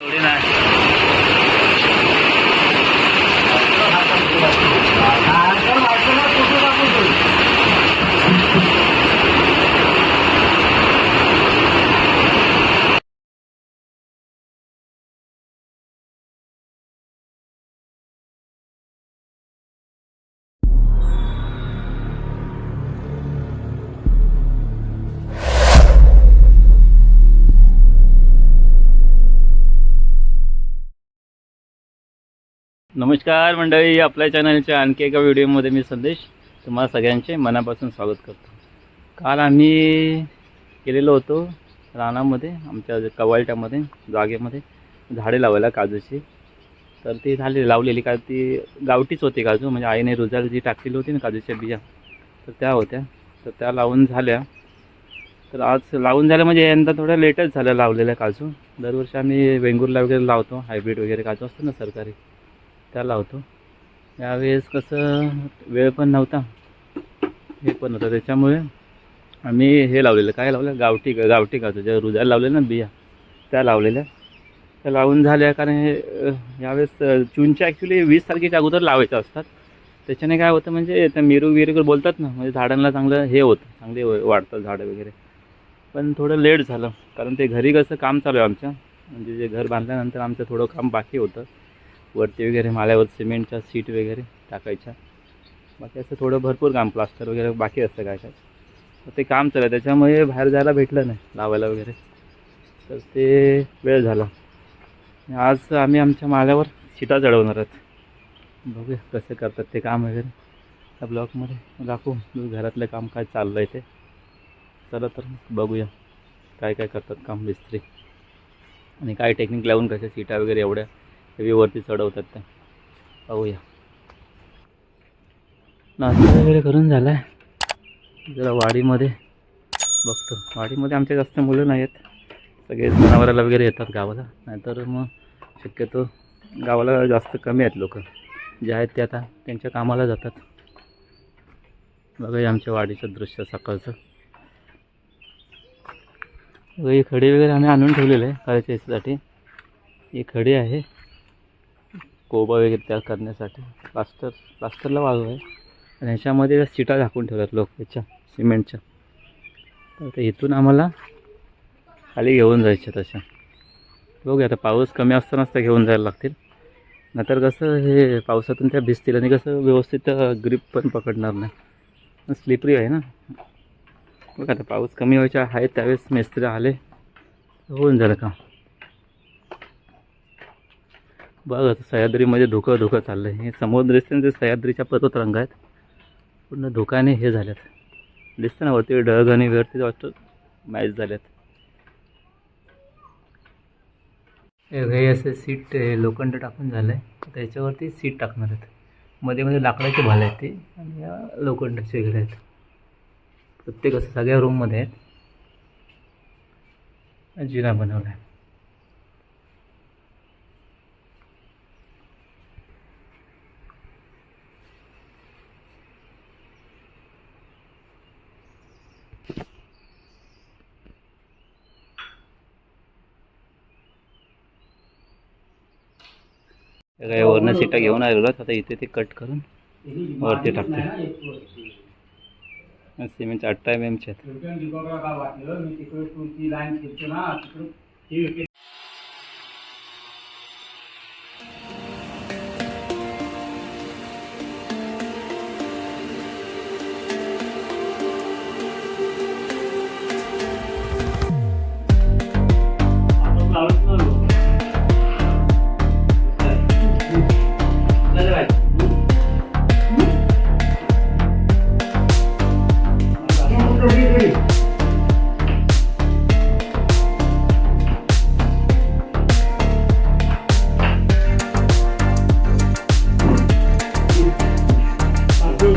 थोडी नाही नमस्कार मंडळी आपल्या चॅनलच्या आणखी एका व्हिडिओमध्ये मी संदेश तुम्हाला सगळ्यांचे मनापासून स्वागत करतो. काल आम्ही गेलेलो होतो रानामध्ये आमच्या कवालट्यामध्ये जागेमध्ये झाडे लावायला काजूची. तर ती झाली लावलेली का ती गावठीच होती काजू म्हणजे आईने रुजाला जी टाकलेली होती ना काजूच्या बिया तर त्या होत्या. तर त्या लावून झाल्या. तर आज लावून झाल्या म्हणजे यंदा थोड्या लेटच झाल्या लावलेल्या काजू. दरवर्षी आम्ही वेंगुर्ला वगैरे लावतो हायब्रिड वगैरे काजू असतो ना सरकारी. त्या लावतो. यावेळेस कसं वेळ पण नव्हता. हे पण होतं. त्याच्यामुळे आम्ही हे लावलेलं. काय लावलं? गावठी गावठी काजू ज्या रुजायला लावलेल्या ना बिया? त्या लावलेल्या. त्या लावून झाल्या कारण हे यावेळेस जूनच्या ॲक्च्युली वीस तारखेच्या अगोदर लावायच्या असतात. त्याच्याने काय होतं म्हणजे त्या मिरू विरू बोलतात ना म्हणजे झाडांना चांगलं हे होतं. चांगले व- वाढतात झाडं वगैरे. पण थोडं लेट झालं. कारण ते घरी कसं काम चालू आहे आमच्या. म्हणजे जे घर बांधल्यानंतर आमचं थोडं काम बाकी होतं. वरती वगैरे माल्यावर सिमेंटच्या सीट वगैरे टाकायच्या. बाकी असं थोडं भरपूर काम प्लास्टर वगैरे बाकी असतं काय काय. तर ते काम चालू आहे. त्याच्यामुळे बाहेर जायला भेटलं नाही लावायला वगैरे. तर ते वेळ झाला. आज आम्ही आमच्या माल्यावर सीटा चढवणार आहोत. बघूया कसं करतात ते काम वगैरे. त्या ब्लॉकमध्ये दाखवू घरातलं काम काय चाललं आहे ते. चला तर बघूया काय काय करतात काम मिस्त्री आणि काय टेक्निक लावून कशा सीटा वगैरे एवढ्या. हेवी वरती चढवतात त्या पाहूया. नाश्ता वगैरे करून झाला आहे जरा वाडीमध्ये बघतो. वाडीमध्ये आमच्या जास्त मुलं नाही आहेत सगळे जनावराला वगैरे येतात गावाला. नाहीतर मग शक्यतो गावाला जास्त कमी आहेत लोक. जे आहेत ते आता त्यांच्या कामाला जातात. बघा आमच्या वाडीचं दृश्य सकाळचं. बघा ही खडी वगैरे आम्ही आणून ठेवलेलं आहे करायच्या याच्यासाठी ही खडी आहे. कोबा वगैरे तयार करण्यासाठी. प्लास्टर प्लास्टरला वाळू आहे. आणि ह्याच्यामध्ये सिटा झाकून ठेवतात लोक याच्या सिमेंटच्या. तर इथून आम्हाला खाली घेऊन जायच्या तशा बघूया आता पाऊस कमी असतानाच त्या घेऊन जायला लागतील. नंतर कसं हे पावसातून त्या भिजतील आणि कसं व्यवस्थित ग्रीप पण पकडणार नाही. स्लिपरी आहे ना. बघ आता पाऊस कमी व्हायचा आहे त्यावेळेस मिस्त्री आले. होऊन झालं का बघा सह्याद्रीमध्ये धुकं धुकं चाललं आहे हे समोर दिसते ना ते सह्याद्रीच्या पर्वतरंग आहेत. पूर्ण धुकाने हे झाल्यात. दिसतं ना वरती ढग आणि वरती वाटतं मॅच झाल्यात. हे असे सीट लोखंड टाकून झालं आहे त्याच्यावरती सीट टाकणार आहेत. मध्ये मध्ये लाकडाचे भाले आहेत ते आणि या लोखंडाचे वगैरे आहेत. प्रत्येक असं सगळ्या रूममध्ये आहेत. जिना बनवला आहे काय वरनं सीटा घेऊन आलेलो. आता इथे ते कट करून वरती टाकते. सिमेंट अठरा एम एमचे आहेत.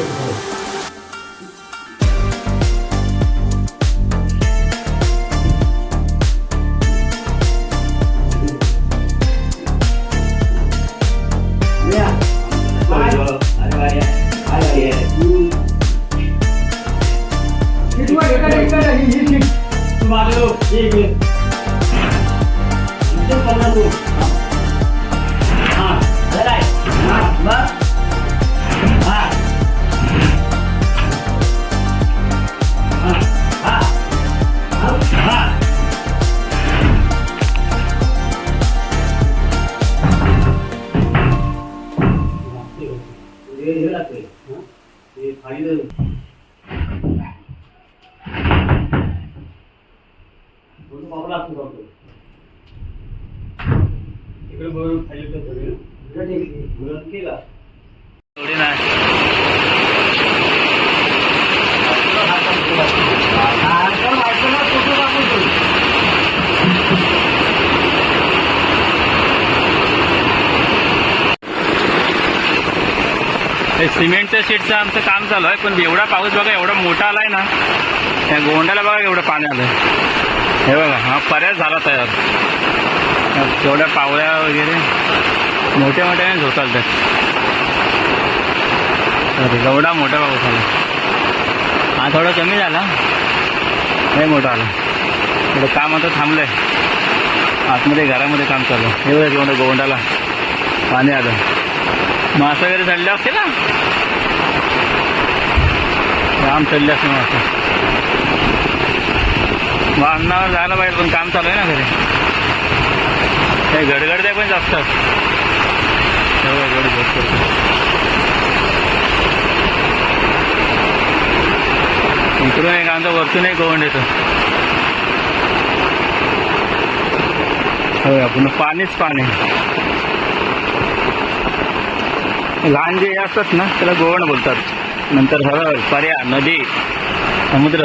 করবো एवढी नाही सिमेंटच्या शीटचं आमचं काम चालू आहे पण एवढा पाऊस बघा एवढा मोठा आलाय ना त्या गोंड्याला बघा एवढं पाणी आलंय. हे बघा हा पर्याय झाला तयार. तेवढ्या पावळ्या वगैरे मोठ्या मोठ्याने झोताल त्यात अरे एवढा मोठा पाऊस आला. हा थोडा कमी झाला. नाही मोठा आला. थोडं काम आता थांबलंय. आतमध्ये घरामध्ये काम चालू आहे. हे बघा एवढं गोंडाला पाणी आलं. मासा वगैरे चढले असते ना? काम चढले असते मासा. वाहनावर जायला पाहिजे पण काम चालू आहे ना घरी. काही गडगडते पण जास्त. तेवढं इकडून एक आमचं वरतून एक गोवंड येतो. होय आपण पाणीच पाणी. लहान जे असतात ना त्याला गोवण बोलतात. नंतर हरळ पर्या नदी समुद्र.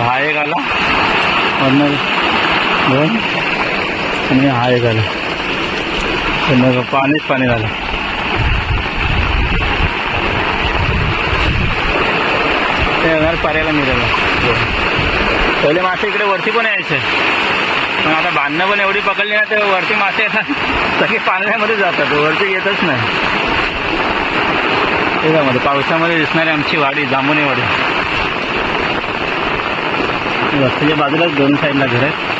हा एक आला. आणि हा एक झालं मग पाणीच पाणी झालं. ते येणार पर्याला मिळालं. पहिले मासे इकडे वरती पण यायचे. पण आता बांधणं पण एवढी पकडली ना तर वरती मासे येतात सगळे पाण्यामध्ये जातात. वरती येतच नाही. त्याच्यामध्ये पावसामध्ये दिसणारी आमची वाडी जांभुणी वाडी. रस्त्याच्या बाजूलाच दोन साईडला घर आहेत.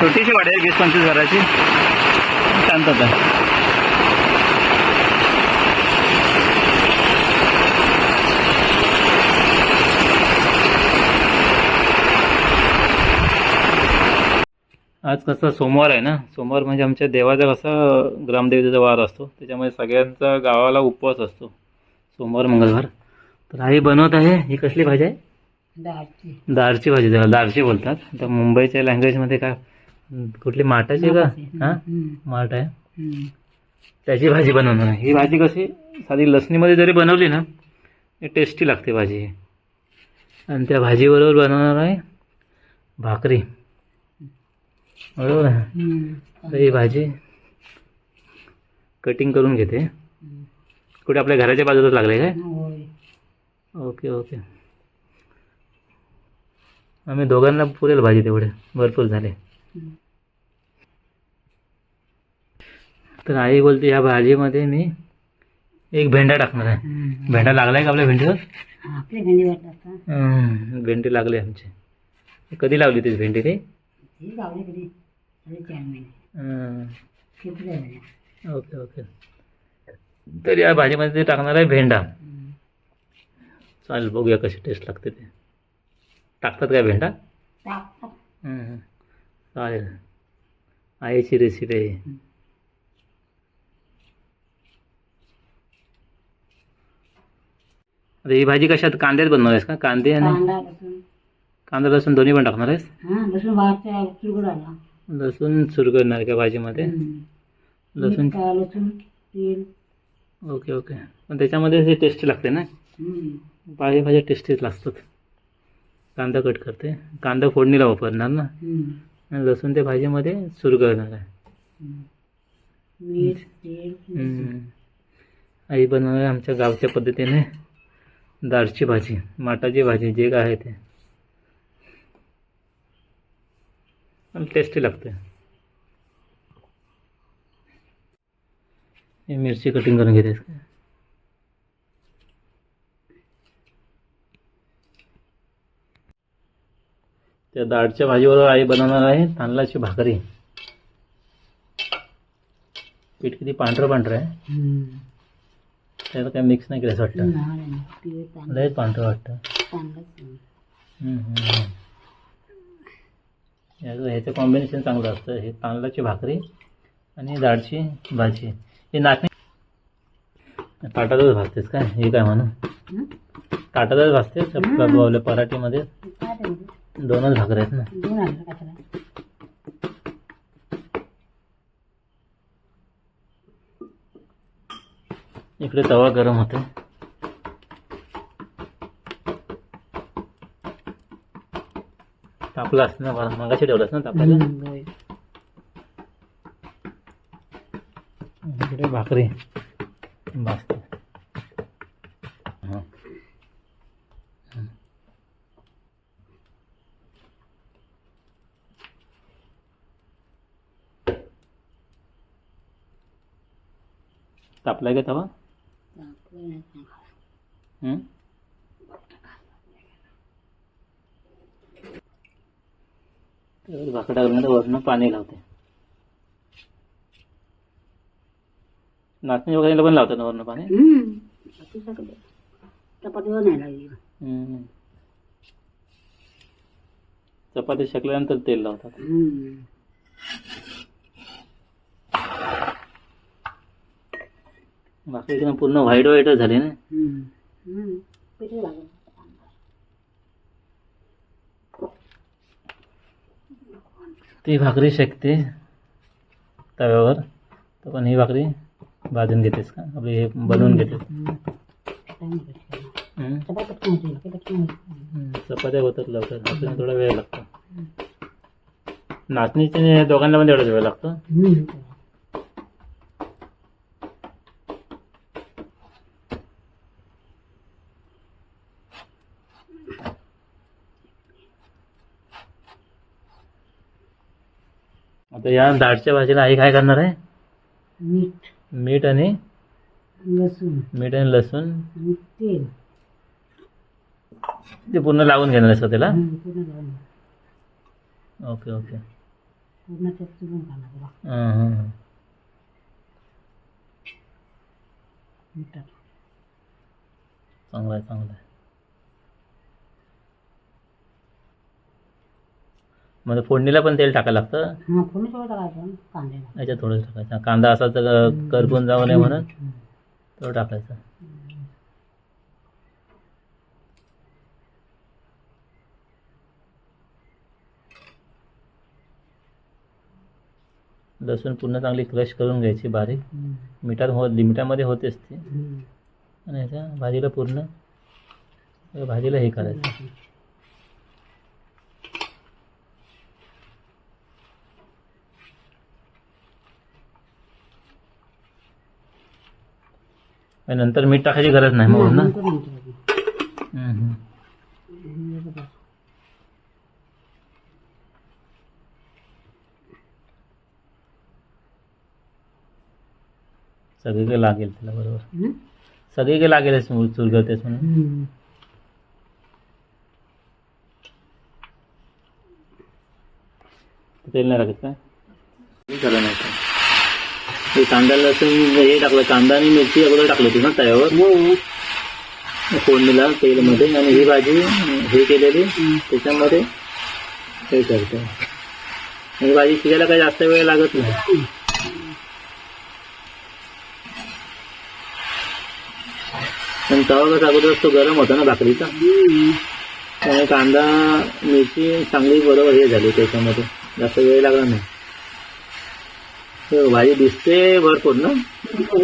छोटीशी वाडी आहे वीस पंचवीस घराची शांतता आहे. आज कसा सोमवार आहे ना? सोमवार म्हणजे आमच्या देवाचा कसा ग्रामदेवतेचा वार असतो. त्याच्यामुळे सगळ्यांचा गावाला उपवास असतो. सोमवार मंगळवार. तर आई बनवत आहे ही कसली भाजी आहे? डाळची दारची भाजी त्याला दारची बोलतात. आता मुंबईच्या लँग्वेजमध्ये काय कुठली माटाची का? हां? माठ आहे? त्याची भाजी बनवणार. आहे ही भाजी कशी? साधी लसणीमध्ये जरी बनवली ना टेस्टी लागते भाजी. ही आणि त्या भाजीबरोबर बनवणार आहे भाकरी. बरोबर? आहे तर ही भाजी कटिंग करून घेते. कुठे? आपल्या घराच्या बाजूलाच लागले काय? Okay okay. आम्ही दोघांना पुरेल भाजी तेवढे. भरपूर झाले. तर आई बोलते ह्या भाजीमध्ये मी एक भेंडा टाकणार आहे. भेंडा लागलाय का आपल्या भेंडीवर? भेंडी लागली आमची. कधी लावली तीच भेंडी ती? Okay okay. तर या भाजीमध्ये ते टाकणार आहे भेंडा. चालेल बघूया कशी टेस्ट लागते ते. टाकतात काय भेंडा? चालेल. आईची रेसिपी आहे. ही. आता ही भाजी कशात? कांद्यात बनवणार आहेस का? कांदे आणि कांदा लसूण कांदा लसूण दोन्ही पण टाकणार आहेस? हा लसूण बाहेरचा चुरगुड आला लसूण चुरगडणार का भाजीमध्ये? लसूण मीठ, लसूण तेल ओके ओके. पण त्याच्यामध्ये टेस्टी लागते ना? हम्म. भाजी भाज्या टेस्टीच लागतात. कांदा कट करते. कांदा फोडणीला वापरणार ना? हम्म. आणि लसूण ते भाजीमध्ये सुरू करणार आहे. आई बनवणार आहे आमच्या गावच्या पद्धतीने दाळची भाजी माटाची भाजी जे काय आहे ते. टेस्टी लागते हे मिरची कटिंग करून घेतेस का? त्या डाळच्या भाजीबरोबर आई बनवणार आहे तांदळाची भाकरी पीठ किती पांढरं पांढरं आहे. त्याला काय मिक्स नाही केलं वाटतं लयच पांढरं वाटतं तांदळाचं नाही. हम्म, हम्म, हम्म. याचं ह्याचं कॉम्बिनेशन चांगलं असतं हे तांदळाची भाकरी आणि डाळची भाजी हे नाचणी ताटातच भाजतेस काय हे काय म्हणू हं? ताटातच भाजतेस. आपल्या पराठीमध्ये? दोनच भाकरी आहेत ना? दोन आणलं का त्याला? इकडे तवा गरम होते तापला असतं ना बरं मगाशी ठेवलंस ना तापायला. इकडे भाकरी. भाजते हां तापलाय का तवा. हं? तर घालून वरनं पाणी लावते नाचणी वगैरे पण लावतात ना वरनं पाणी. चपातीवर नाही लागली. चपाती शेकल्यानंतर तेल लावतात हम्म. भाकरी एकदम पूर्ण व्हाईट व्हाईटच झाली ना. ती भाकरी शेकते तव्यावर. तर पण ही भाकरी भाजून घेतेस का? आपली हे बनवून घेतेस. चपात्या होतात लवकर. भाकरीला थोडा वेळ लागतो. नाचणीच्या दोघांना पण तेवढाच वेळ लागतो. आता या डाळच्या भाजीला आई काय करणार आहे? मीठ. मीठ आणि लसूण. मीठ आणि लसूण. आणि तेल. ते पूर्ण लावून घेणार आहेस का त्याला? पूर्ण. Okay okay. पूर्ण त्यात चुरून काढणार त्याला. हां हां मिठात. चांगलं आहे चांगलं आहे. मग फोडणीला पण तेल टाकायला लागतं? हा सगळं टाकायचं कांद्याला. याच्यात थोडं टाकायचं. कांदा असा तर करपून जाऊ नये म्हणून. तो टाकायचा. लसूण पूर्ण चांगली क्रश करून घ्यायची बारीक. मिठात हो मिठामध्ये होतेच ती. हम्म. आणि ह्याच्या भाजीला पूर्ण भाजीला हे करायचं. नंतर मीठ टाकायची गरज नाही मग ना हे बघा. सगळीकडे लागेल त्याला बरोबर हम्म? सगळीकडे लागेल चुरगतेस म्हणून. तेल नाही टाकत काय हे झालं नाही हे कांदा लसूण हे टाकलं कांदा आणि मिरची अगोदर टाकली होती ना तव्यावर हो. फोडणीला तेलमध्ये आणि ही भाजी हे केलेली. त्याच्यामध्ये हे करते ही भाजी शिजायला काही जास्त वेळ लागत नाही पण तवा कसा अगोदर तो गरम होता ना भाकरीचा. त्यामुळे कांदा मिरची चांगली बरोबर हे झाली त्याच्यामध्ये जास्त वेळ लागला नाही हे भाजी दिसते भरपूर ना?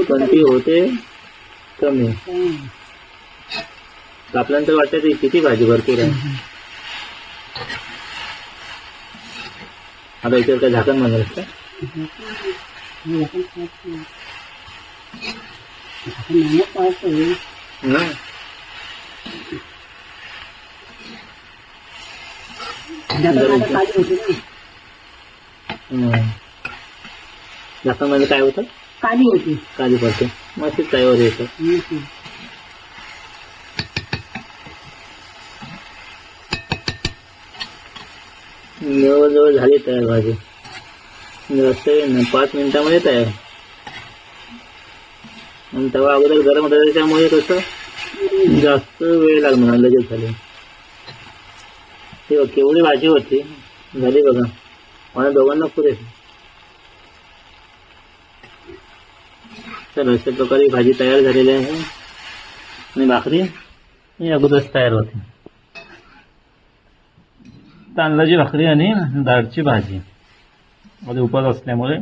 पण ती होते कमी. हम्म. आपल्याला तर वाटतं ती किती भाजी भरपूर आहे. आता याच्यावर काय झाकण बांधायचं का हे झाकण म्हणजे काय होतं? काली होती. काली पडते. मग ते ताईवर येतं. जवळजवळ झाली तयार भाजी. नाही पाच मिनिटामध्ये तयार. आणि तेव्हा अगोदर गरम होतं त्याच्यामुळे कसं जास्त वेळ लागणार लगेच झाले. ते केवढी भाजी होती झाली बघा. मला दोघांना पुरे तर अशा प्रकारे भाजी तयार झालेली आहे. आणि भाकरी ही अगोदरच तयार होते. तांदळाची भाकरी आणि डाळची भाजी. मध्ये उपास असल्यामुळे